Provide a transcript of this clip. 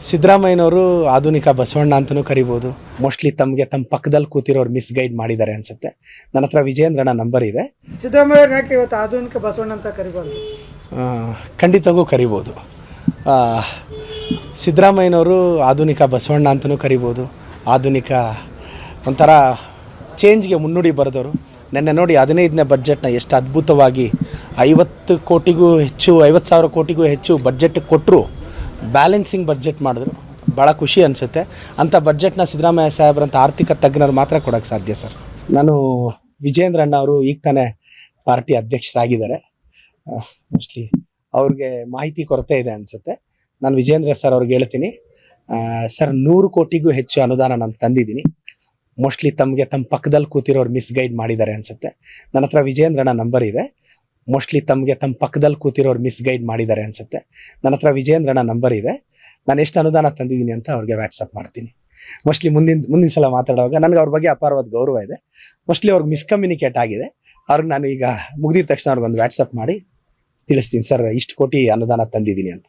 ಸಿದ್ದರಾಮಯ್ಯನವರು ಆಧುನಿಕ ಬಸವಣ್ಣ ಅಂತಲೂ ಕರಿಬೋದು. ಮೋಸ್ಟ್ಲಿ ತಮಗೆ ತಮ್ಮ ಪಕ್ಕದಲ್ಲಿ ಕೂತಿರೋರು ಮಿಸ್ಗೈಡ್ ಮಾಡಿದ್ದಾರೆ ಅನ್ಸುತ್ತೆ. ನನ್ನ ಹತ್ರ ವಿಜೇಂದ್ರನ ನಂಬರ್ ಇದೆ. ಸಿದ್ದರಾಮಯ್ಯ ಯಾಕೆ ಇವತ್ತು ಆಧುನಿಕ ಬಸವಣ್ಣ ಅಂತ ಕರಿಬಾರ್ದು? ಆ, ಕರಿಬೋದು. ಆ, ಸಿದ್ದರಾಮಯ್ಯನವರು ಆಧುನಿಕ ಬಸವಣ್ಣ ಅಂತಲೂ ಕರಿಬೋದು. ಆಧುನಿಕ ಒಂಥರ ಚೇಂಜ್ಗೆ ಮುನ್ನುಡಿ ಬರೆದವರು. ನಿನ್ನೆ ನೋಡಿ ಹದಿನೈದನೇ ಬಡ್ಜೆಟ್ನ ಎಷ್ಟು ಅದ್ಭುತವಾಗಿ ಐವತ್ತು ಕೋಟಿಗೂ ಹೆಚ್ಚು ಐವತ್ತು ಸಾವಿರ ಕೋಟಿಗೂ ಹೆಚ್ಚು ಬಡ್ಜೆಟ್ ಕೊಟ್ಟರು ಬ್ಯಾಲೆನ್ಸಿಂಗ್ ಬಜೆಟ್ ಮಾಡಿದ್ರು. ಭಾಳ ಖುಷಿ ಅನಿಸುತ್ತೆ. ಅಂಥ ಬಜೆಟ್ನ ಸಿದ್ದರಾಮಯ್ಯ ಸಾಹೇಬ್ರಂಥ ಆರ್ಥಿಕ ತಜ್ಞರು ಮಾತ್ರ ಕೊಡೋಕ್ಕೆ ಸಾಧ್ಯ ಸರ್. ನಾನು ವಿಜೇಂದ್ರಣ್ಣ ಅವರು ಈಗ ತಾನೇ ಪಾರ್ಟಿ ಅಧ್ಯಕ್ಷರಾಗಿದ್ದಾರೆ. ಮೋಸ್ಟ್ಲಿ ಅವ್ರಿಗೆ ಮಾಹಿತಿ ಕೊರತೆ ಇದೆ ಅನಿಸುತ್ತೆ. ನಾನು ವಿಜೇಂದ್ರ ಸರ್ ಅವ್ರಿಗೆ ಹೇಳ್ತೀನಿ. ಸರ್, ನೂರು ಕೋಟಿಗೂ ಹೆಚ್ಚು ಅನುದಾನ ನಾನು ತಂದಿದ್ದೀನಿ. ಮೋಸ್ಟ್ಲಿ ತಮಗೆ ತಮ್ಮ ಪಕ್ಕದಲ್ಲಿ ಕೂತಿರೋರು ಮಿಸ್ಗೈಡ್ ಮಾಡಿದ್ದಾರೆ ಅನ್ಸುತ್ತೆ. ನನ್ನ ಹತ್ರ ವಿಜೇಂದ್ರಣ್ಣ ನಂಬರ್ ಇದೆ. ಮೋಸ್ಟ್ಲಿ ತಮಗೆ ತಮ್ಮ ಪಕ್ಕದಲ್ಲಿ ಕೂತಿರೋರು ಮಿಸ್ಗೈಡ್ ಮಾಡಿದ್ದಾರೆ ಅನ್ಸುತ್ತೆ. ನನ್ನ ಹತ್ರ ವಿಜೇಂದ್ರನ ನಂಬರ್ ಇದೆ. ನಾನು ಎಷ್ಟು ಅನುದಾನ ತಂದಿದ್ದೀನಿ ಅಂತ ಅವ್ರಿಗೆ ವ್ಯಾಟ್ಸಪ್ ಮಾಡ್ತೀನಿ. ಮೋಸ್ಟ್ಲಿ ಮುಂದಿನ ಮುಂದಿನ ಸಲ ಮಾತಾಡುವಾಗ ನನಗೆ ಅವ್ರ ಬಗ್ಗೆ ಅಪಾರವಾದ ಗೌರವ ಇದೆ. ಮೋಸ್ಟ್ಲಿ ಅವ್ರಿಗೆ ಮಿಸ್ಕಮ್ಯುನಿಕೇಟ್ ಆಗಿದೆ. ಅವ್ರಿಗೆ ನಾನು ಈಗ ಮುಗಿದ ತಕ್ಷಣ ಅವ್ರಿಗೊಂದು ವ್ಯಾಟ್ಸಪ್ ಮಾಡಿ ತಿಳಿಸ್ತೀನಿ, ಸರ್ ಇಷ್ಟು ಕೋಟಿ ಅನುದಾನ ತಂದಿದ್ದೀನಿ ಅಂತ.